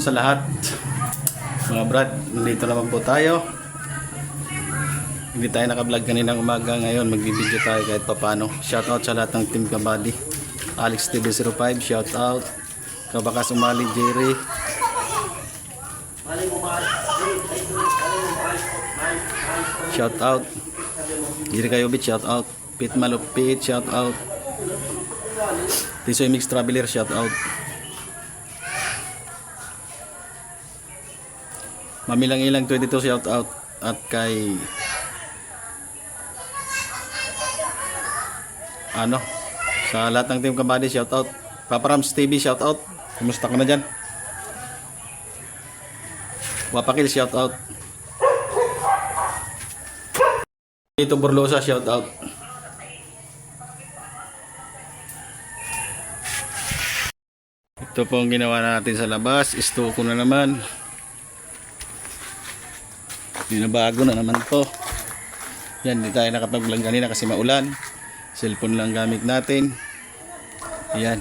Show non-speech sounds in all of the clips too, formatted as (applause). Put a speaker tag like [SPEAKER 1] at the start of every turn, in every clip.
[SPEAKER 1] sa lahat. Mga brad nandito naman po tayo. Hindi tayo nakablog kaninang umaga ngayon. Magbibideo tayo kahit papano. Shoutout sa lahat ng team kabady Alex TV05 shoutout. Kabakas Umali Jerry. Shoutout. Jerry Kayobit shoutout. Pit Malupit shoutout. Tisoy Mix Traveler shoutout Mamilang ilang 22 shout out at kay ano? Sa lahat ng team kabady shout out. Papa Rams TV shout out. Kumusta ka na dyan? Wapakil shout out. Dito Burlosa shout out. Ito po ang ginawa natin sa labas. Istuko na naman Binabago na naman to. Yan, hindi tayo nakapag-vlog kanina kasi maulan. Cellphone lang gamit natin. Yan.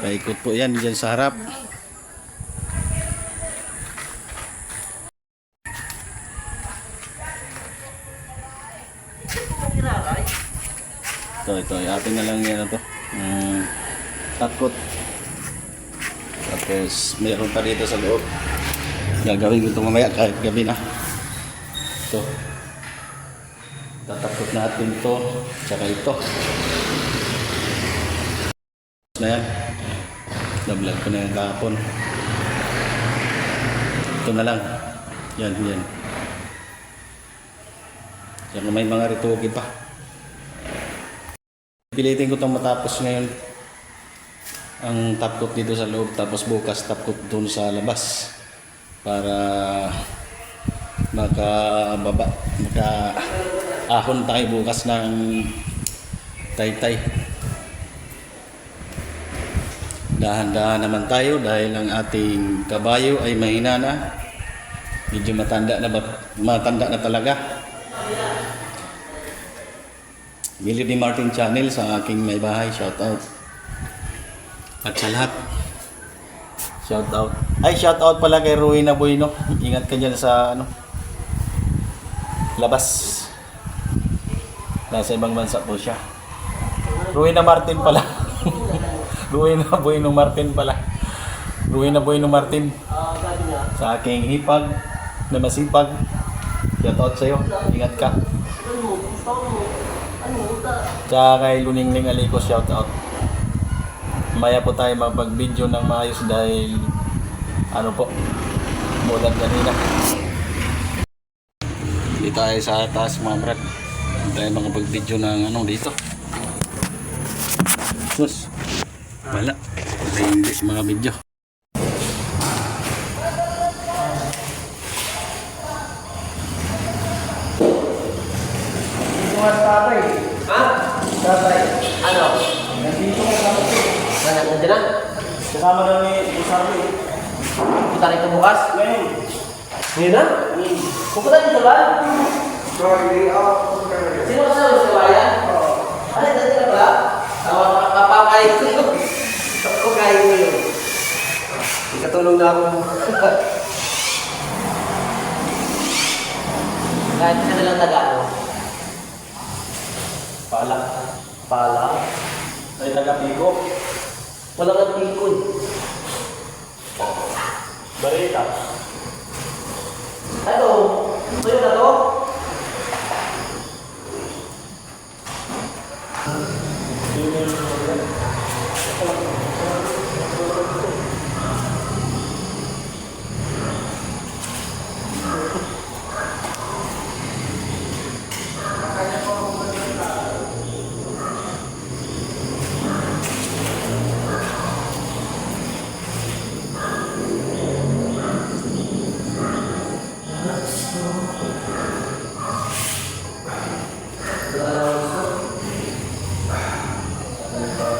[SPEAKER 1] Paikot po yan dyan sa harap. Ito, ito. Atin na lang yan ito. Um, takot. Tapos, mayroon pa dito sa loob gagawin ko ito mamaya kahit gabi na. Ito. Tatakot natin ito. Tsaka ito. Na yan. Nablog ko na yung kahapon. Ito na lang. Yan yan. Tsaka may mga ritugi pa. Pilitin ko itong matapos ngayon. Ang top coat dito sa loob tapos bukas top coat doon sa labas para makababa maka ahon tayo bukas ng taytay. Dahan-dahan naman tayo dahil ang ating kabayo ay mahina na. Medyo matanda na ba- matanda na talaga. Billy D. Martin Channel sa aking may bahay shout out. At sa lahat Shout out. Ay, shout out pala kay Ruina Bueno. Ingat ka dyan sa ano. Labas. Nasa ibang bansa po siya. Ruina Martin pala. (laughs) Ruina Bueno Martin pala. Ruina Bueno Martin. Sa aking hipag na masipag. Shout out sa'yo. Ingat ka. Tsaka kay Luningning Aliko shout out. Maya po tayo mapag-video ng maayos dahil ano po, mulan kanina. Hindi tayo sa taas mga brad. Hindi tayo makapag-video ng ano dito. Sus, wala. Hindi mga video.
[SPEAKER 2] Mga tatay.
[SPEAKER 3] Ha?
[SPEAKER 2] Tatay.
[SPEAKER 3] Ano?
[SPEAKER 2] Nandito ka sa kapatid.
[SPEAKER 3] Ano? Nandiyan na?
[SPEAKER 2] Kasama na ni Usami.
[SPEAKER 3] Punta rito bukas?
[SPEAKER 2] Ngayon.
[SPEAKER 3] Ngayon na? Pupunta dito ba?
[SPEAKER 2] Sorry, ako punta na rin.
[SPEAKER 3] Sino ka sa sa bayan? Ano, dati na pala? Tawa ka papakain ko yun. Papakain mo yun. Ikatulong na ako. Kahit ka na lang nag-ano.
[SPEAKER 2] Pala.
[SPEAKER 3] Pala.
[SPEAKER 2] Ay, taga-pico.
[SPEAKER 3] Wala kang tikon.
[SPEAKER 2] Barita.
[SPEAKER 3] Ano? Tuyo na to?
[SPEAKER 2] Amen.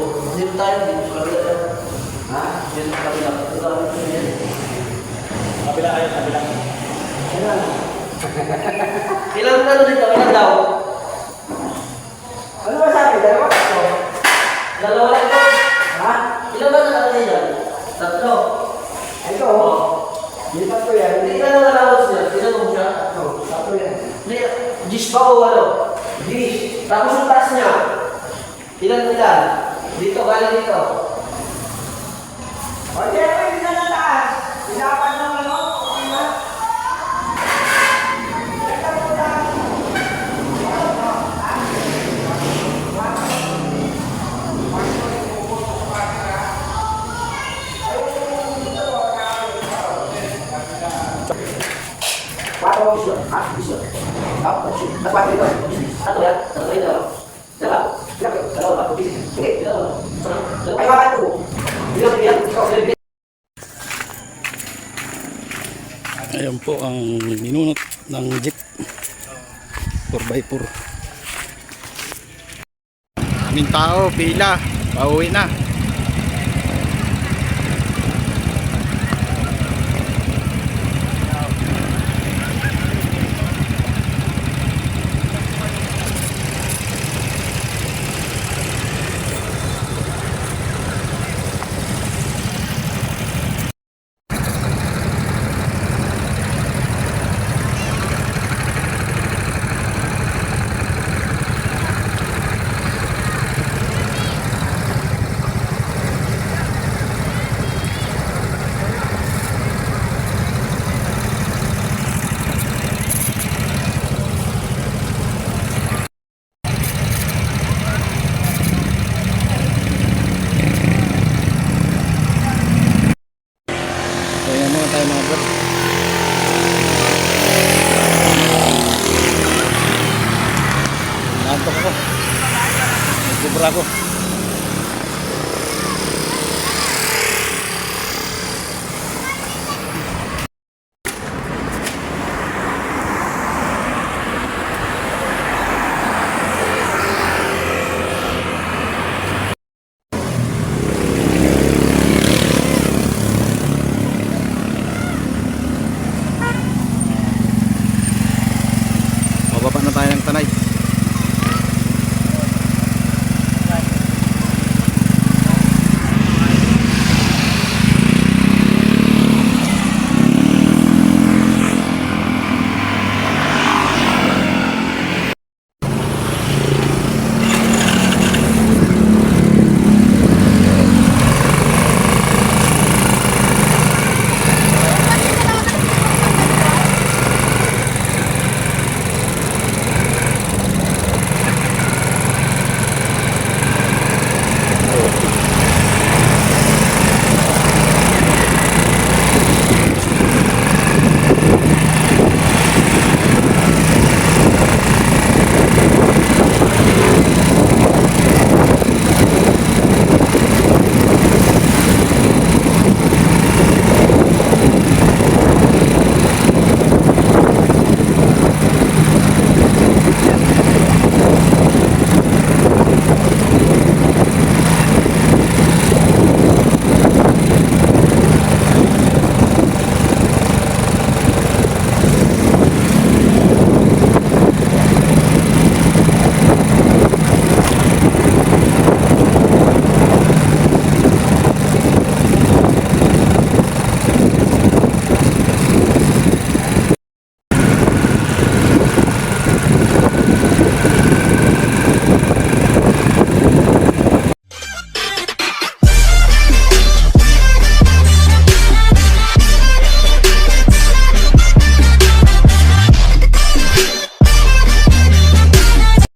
[SPEAKER 2] Dito tayo, dito sa kabila. Ha? Dito sa kabila. Ito ako sa
[SPEAKER 4] Kabila kayo, kabila.
[SPEAKER 2] Ilan? Ilang ano dito? Ilan daw? Ano ba sabi? Dalawa tatlo? Dalawa lang ito? Ha? Ilan ba nakalagay dyan? Tatlo. Ito? Hindi tatlo yan. Hindi ka na nalawas niya. Tinanong siya. Tatlo. Tatlo yan. Hindi. Gis ba o ano? Gis. Tapos yung taas niya. Ilan ilan? Dito, galing dito. O, ako hindi na nataas. Pinapan ng? Ano? Ay, bakit po?
[SPEAKER 1] Ayan po ang minunot ng jeep. 4x4 Kaming tao, pila, pauwi na So ayan muna tayo mga bro Nantok ako Nagkubra ako